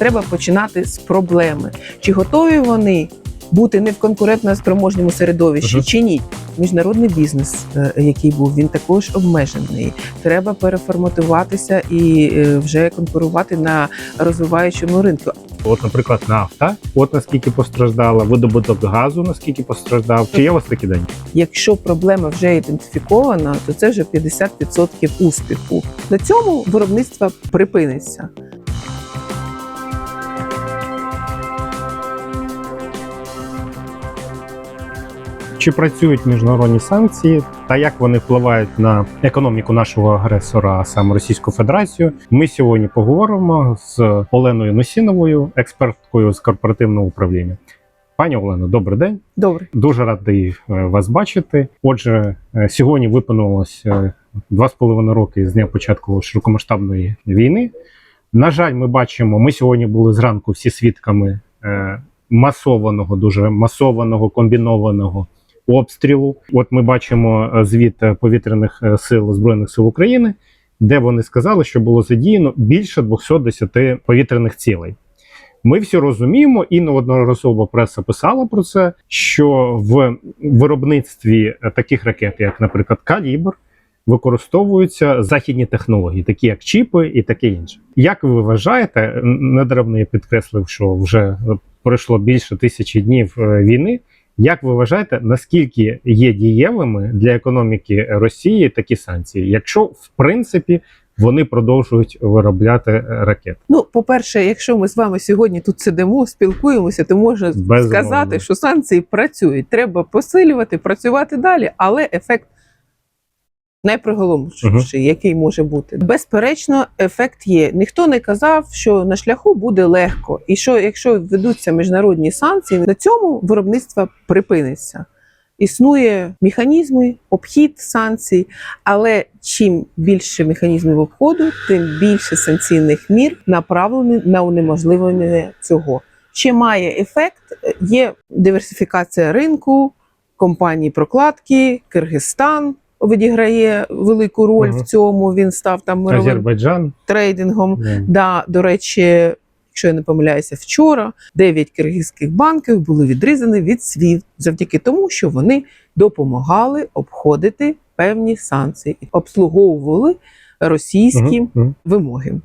треба починати з проблеми. Чи готові вони бути не в конкурентно спроможному середовищі, Мгм. чи ні? Міжнародний бізнес, е, який був, він також обмежений. Треба переформатуватися і е, вже конкурувати на розвиваючому ринку. От, наприклад, нафта, от наскільки постраждала, видобуток газу, наскільки постраждав. Чи є у вас такі дані? Якщо проблема вже ідентифікована, то це вже 50% успіху. На цьому виробництво припиниться. Чи працюють міжнародні санкції та як вони впливають на економіку нашого агресора, а саме Російську Федерацію? Ми сьогодні поговоримо з Оленою Носіновою, експерткою з корпоративного управління. Пані Олено, добрий день. Добре. Дуже радий е, вас бачити. Отже, е, сьогодні виповнилось е, два з половиною роки з дня початку широкомасштабної війни. На жаль, ми бачимо, ми сьогодні були зранку всі свідками масованого, дуже масованого комбінованого обстрілу. От ми бачимо е, звіт е, повітряних е, сил збройних сил України, де вони сказали, що було задіяно більше 210 повітряних цілей. Ми всі розуміємо, і неодноразово преса писала про це, що в виробництві таких ракет, як, наприклад, Калібр, використовуються західні технології, такі як чіпи і таке інше. Як ви вважаєте, недаремно я підкреслив, що вже пройшло більше тисячі днів війни. Як ви вважаєте, наскільки є дієвими для економіки Росії такі санкції, якщо в принципі вони продовжують виробляти е, ракети? Ну, по-перше, якщо ми з вами сьогодні тут сидимо, спілкуємося, то можна Безумовно. сказати, що санкції працюють. Треба посилювати, працювати далі, але ефект найприголомшіший, Мгм. який може бути. Безперечно, ефект є. Ніхто не казав, що на шляху буде легко, і що якщо введуться міжнародні санкції, на цьому виробництво припиниться. Існує механізми, обхід санкцій, але чим більше механізмів обходу, тим більше санкційних мір направлені на унеможливлення цього. Чи має ефект? Є диверсифікація ринку, компанії прокладки, Киргизстан відіграє велику роль Мгм. в цьому. Він став там мировим Азербайджан трейдингом. да. Да, до речі, якщо я не помиляюся, вчора 9 киргизьких банків були відрізані від СВІФТ завдяки тому, що вони допомагали обходити певні санкції, обслуговували російські мгм. вимоги.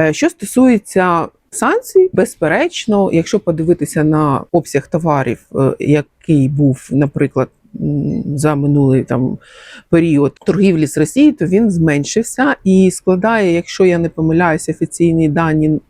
Е, Що стосується санкцій, безперечно, якщо подивитися на обсяг товарів, е, який був, наприклад, за минулий там період торгівлі з Росією, то він зменшився і складає, якщо я не помиляюся, офіційні дані.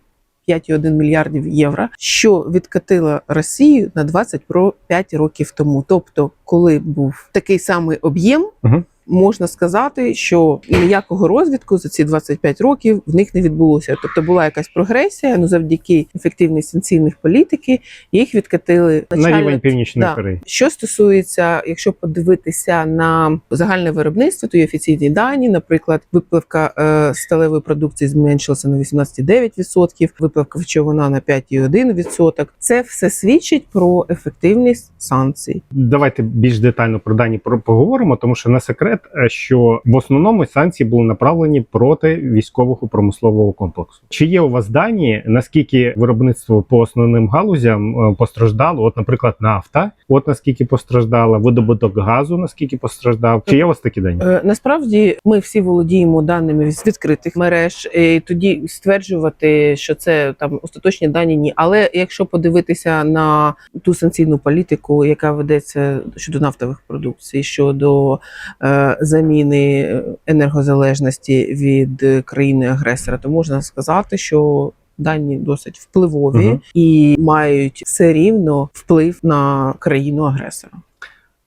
5,1 мільярдів євро, що відкатила Росію на 25 років тому. Тобто, коли був такий самий об'єм, Мгм. Можна сказати, що ніякого розвитку за ці 25 років в них не відбулося. Тобто була якась прогресія, ну завдяки ефективності санкційних політики їх відкатили на рівень Північної Да. Кореї. Що стосується, якщо подивитися на загальне виробництво, то є офіційні дані. Наприклад, випливка е, сталевої продукції зменшилася на 18,9%, випливка човуна на 5,1%. Це все свідчить про ефективність санкцій. Давайте більш детально про дані про- поговоримо, тому що не секрет, е, що в основному санкції були направлені проти військового промислового комплексу. Чи є у вас дані, наскільки виробництво по основним галузям е, постраждало? От, наприклад, нафта, от наскільки постраждала, видобуток газу, наскільки постраждав? Чи є у вас такі дані? Е, Насправді ми всі володіємо даними з відкритих мереж, і тоді стверджувати, що це там остаточні дані ні. Але якщо подивитися на ту санкційну політику, яка ведеться щодо нафтових продукцій, щодо е, заміни е, енергозалежності від країни-агресора, то можна сказати, що дані досить впливові Мгм. і мають все рівно вплив на країну-агресора.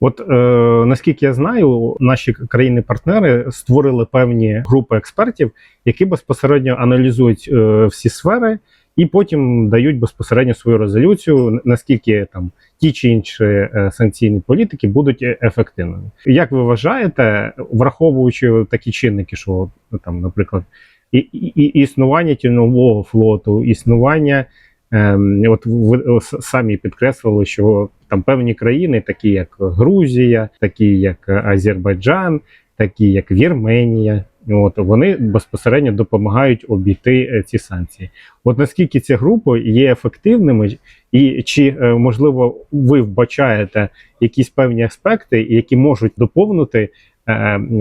От е, наскільки я знаю, наші країни-партнери створили певні групи експертів, які безпосередньо аналізують е, всі сфери і потім дають безпосередньо свою резолюцію, наскільки там ті чи інші е, санкційні політики будуть е- ефективними. Як ви вважаєте, враховуючи такі чинники, що там, наприклад, і, і, і існування тіньового флоту, існування Ем, от ви самі підкреслили, що там певні країни, такі як Грузія, такі як Азербайджан, такі як Вірменія, от вони безпосередньо допомагають обійти е, ці санкції. От наскільки ці групи є ефективними, і чи е, можливо ви вбачаєте якісь певні аспекти, які можуть доповнити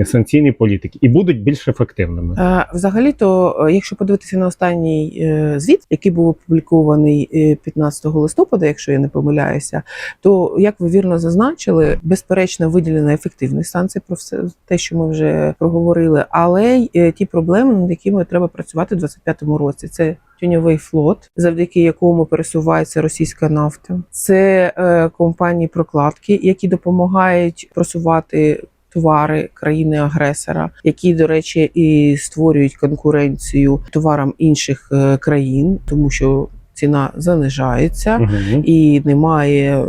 санкційні політики і будуть більш ефективними? Е, Взагалі-то, е, якщо подивитися на останній е, звіт, який був опублікований е, 15 листопада, якщо я не помиляюся, то як ви вірно зазначили, безперечно виділена ефективність санкцій про все те, що ми вже проговорили, але й е, ті проблеми, над якими треба працювати в 2025 році, це. Тюньовий флот, завдяки якому пересувається російська нафта, це е, компанії прокладки, які допомагають просувати товари країни-агресора, які, до речі, і створюють конкуренцію товарам інших е, країн, тому що ціна занижається угу. і немає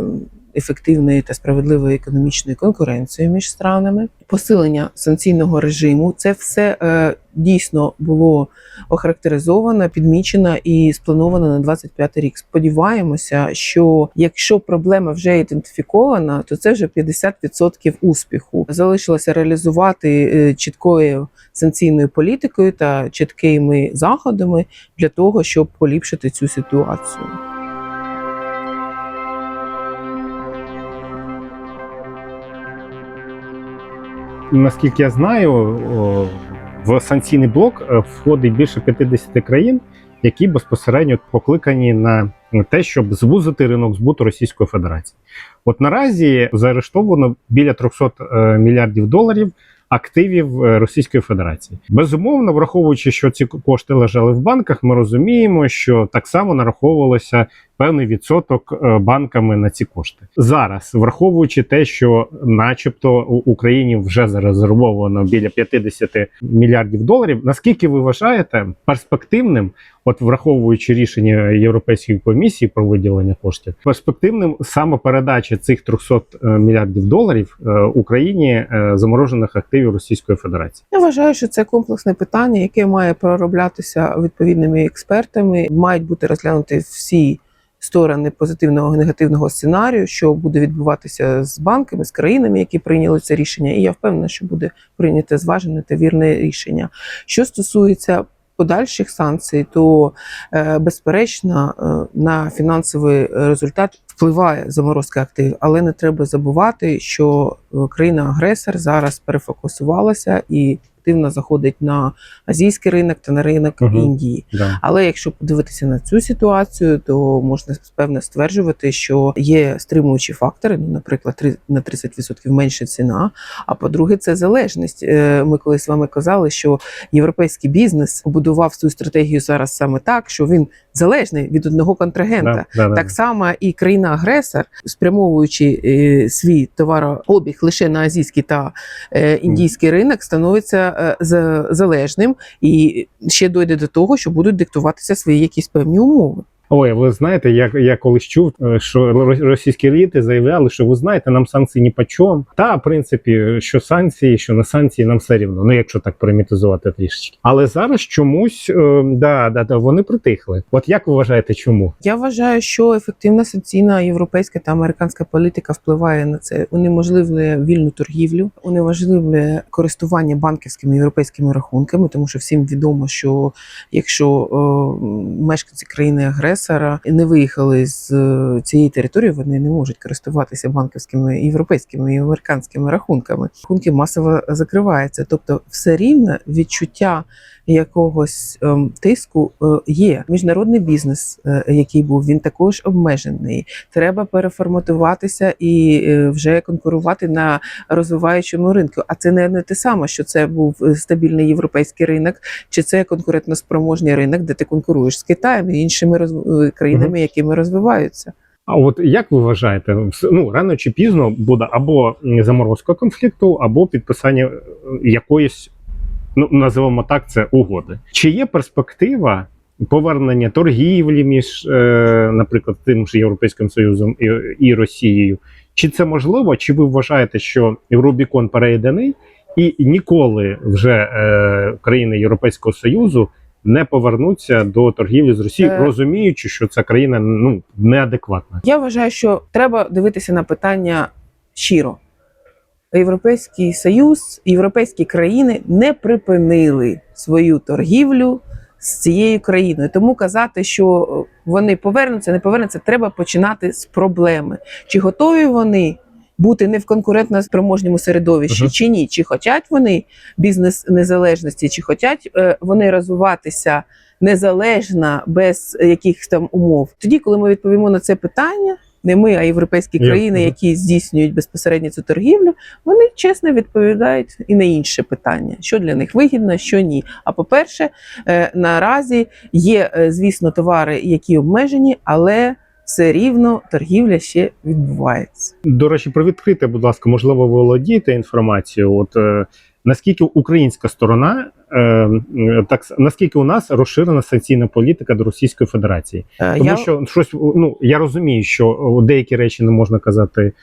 ефективної та справедливої економічної конкуренції між странами. Посилення санкційного режиму це все е, дійсно було охарактеризовано, підмічено і сплановано на 25 рік. Сподіваємося, що якщо проблема вже ідентифікована, то це вже 50% успіху. Залишилося реалізувати е, чіткою санкційною політикою та чіткими заходами для того, щоб поліпшити цю ситуацію. Наскільки я знаю, в санкційний блок е, входить більше 50 країн, які безпосередньо покликані на те, щоб звузити ринок збуту Російської Федерації. От наразі заарештовано біля 300 е, мільярдів доларів активів е, Російської Федерації. Безумовно, враховуючи, що ці кошти лежали в банках, ми розуміємо, що так само нараховувалося певний відсоток е, банками на ці кошти. Зараз, враховуючи те, що, начебто, у Україні вже зарезервовано біля 50 мільярдів доларів. Наскільки ви вважаєте перспективним, от враховуючи рішення Європейської комісії про виділення коштів, перспективним саме передача цих 300 е, мільярдів доларів е, Україні заморожених активів Російської Федерації? Я вважаю, що це комплексне питання, яке має пророблятися відповідними експертами. Мають бути розглянуті всі сторони позитивного і негативного сценарію, що буде відбуватися з банками, з країнами, які прийняли це рішення. І я впевнена, що буде прийняте зважене та вірне рішення. Що стосується подальших санкцій, то е, безперечно е, на фінансовий результат впливає заморозка активів, але не треба забувати, що е, країна-агресор зараз перефокусувалася і активно заходить на азійський ринок та на ринок угу. Індії. Да. Але якщо подивитися на цю ситуацію, то можна певно стверджувати, що є стримуючі фактори. Ну, наприклад, на 30% менша ціна. А по-друге, це залежність. Е, Ми колись з вами казали, що європейський бізнес побудував свою стратегію зараз саме так, що він залежний від одного контрагента. Да, да, да. Так само і країна-агресор, спрямовуючи е, свій товарообіг лише на азійський та е, індійський ринок, становиться е, за- залежним і ще дойде до того, що будуть диктуватися свої якісь певні умови. Ой, ви знаєте, я, я колись чув, е, що російські еліти заявляли, що ви знаєте, нам санкції ні по чому. Та, в принципі, що санкції, що не санкції, нам все рівно. Ну, якщо так примітизувати трішечки. Але зараз чомусь е, да, да, да, вони притихли. От як ви вважаєте, чому? Я вважаю, що ефективна санкційна європейська та американська політика впливає на це. Унеможливлює вільну торгівлю, унеможливлює користування банківськими європейськими рахунками, тому що всім відомо, що якщо е, мешканці країни агресора не виїхали з е, цієї території, вони не можуть користуватися банківськими європейськими і американськими рахунками. Рахунки масово закриваються. Тобто, все рівно відчуття якогось ем, тиску е, є. Міжнародний бізнес, е, який був, він також обмежений. Треба переформатуватися і вже конкурувати на розвиваючому ринку. А це не, те саме, що це був стабільний європейський ринок, чи це конкурентноспроможний ринок, де ти конкуруєш з Китаєм і іншими країнами, якими розвиваються. А от як ви вважаєте, ну рано чи пізно буде або заморозка конфлікту, або підписання е, якоїсь, ну називаємо так, це угоди. Чи є перспектива повернення торгівлі між, е, наприклад, тим ж Європейським Союзом і, і Росією? Чи це можливо? Чи ви вважаєте, що Рубікон перейдений, і ніколи вже е, країни Європейського Союзу не повернуться до торгівлі з Росією, Е. розуміючи, що ця країна ну неадекватна? Я вважаю, що треба дивитися на питання щиро. Європейський Союз, європейські країни не припинили свою торгівлю з цією країною. Тому казати, що вони повернуться, не повернуться, треба починати з проблеми. Чи готові вони бути не в конкурентно спроможному середовищі, Мгм. чи ні? Чи хочуть вони бізнес незалежності, чи хочуть е, вони розвиватися незалежно без якихось там умов? Тоді, коли ми відповімо на це питання. Не ми, а європейські країни, Мгм. які здійснюють безпосередньо цю торгівлю, вони чесно відповідають і на інше питання, що для них вигідно, що ні. А по-перше, е, наразі є, е, звісно, товари, які обмежені, але все рівно торгівля ще відбувається. До речі, про відкрите, будь ласка, можливо, ви володієте інформацією. От е, наскільки українська сторона, е, так наскільки у нас розширена санкційна політика до Російської Федерації? Е, Тому я що щось ну я розумію, що деякі речі не можна казати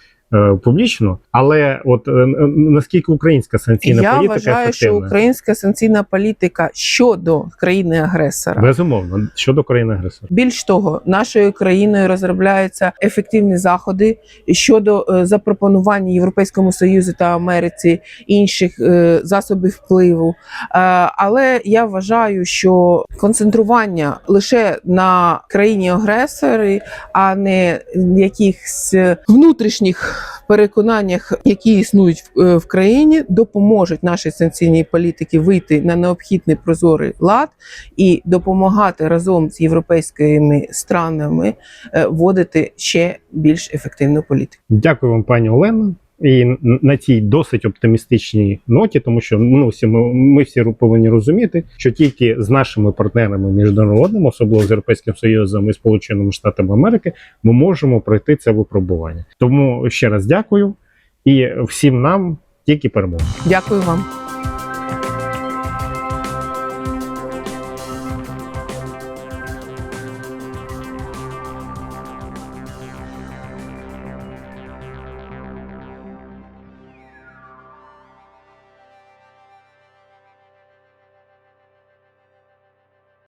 публічно, але от е, наскільки українська санкційна я політика вважаю, що українська санкційна політика щодо країни-агресора Безумовно щодо країни агресора. Більш того, нашою країною розробляються ефективні заходи щодо е, запропонування Європейському Союзу та Америці інших е, засобів впливу. Е, Але я вважаю, що концентрування лише на країні агресорі, а не якихось внутрішніх переконаннях, які існують в, е, в країні, допоможуть нашій санкційній політиці вийти на необхідний прозорий лад і допомагати разом з європейськими странами е, вводити ще більш ефективну політику. Дякую вам, пані Олена. І на цій досить оптимістичній ноті, тому що ну всі ми, ми всі повинні розуміти, що тільки з нашими партнерами міжнародними, особливо з Європейським Союзом і Сполученими Штатами Америки, ми можемо пройти це випробування. Тому ще раз дякую і всім нам тільки перемоги. Дякую вам.